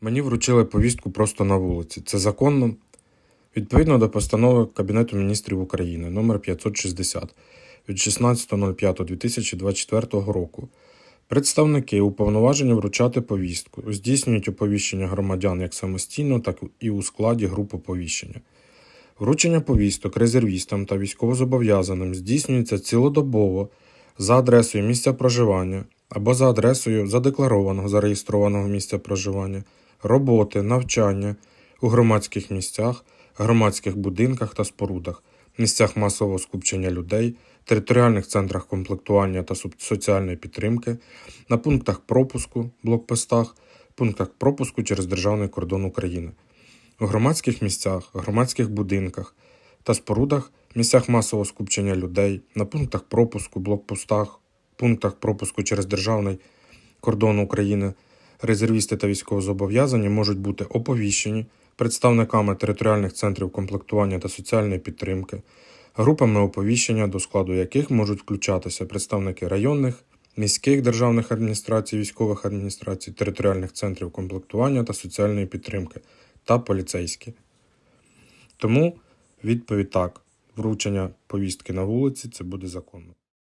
Мені вручили повістку просто на вулиці. Це законно. Відповідно до постанови Кабінету міністрів України номер 560 від 16.05.2024 року. Представники уповноважені вручати повістку, здійснюють оповіщення громадян як самостійно, так і у складі груп оповіщення. Вручення повісток резервістам та військовозобов'язаним здійснюється цілодобово за адресою місця проживання або за адресою задекларованого зареєстрованого місця проживання, роботи, навчання у громадських місцях, громадських будинках та спорудах, місцях масового скупчення людей, територіальних центрах комплектування та соціальної підтримки, на пунктах пропуску, блокпостах, пунктах пропуску через державний кордон України, у громадських місцях, громадських будинках та спорудах, місцях масового скупчення людей, на пунктах пропуску, блокпостах, пунктах пропуску через державний кордон України, резервісти та військовозобов'язані можуть бути оповіщені представниками територіальних центрів комплектування та соціальної підтримки, групами оповіщення, до складу яких можуть включатися представники районних, міських державних адміністрацій, військових адміністрацій, територіальних центрів комплектування та соціальної підтримки та поліцейські. Тому відповідь так: вручення повістки на вулиці це буде законно.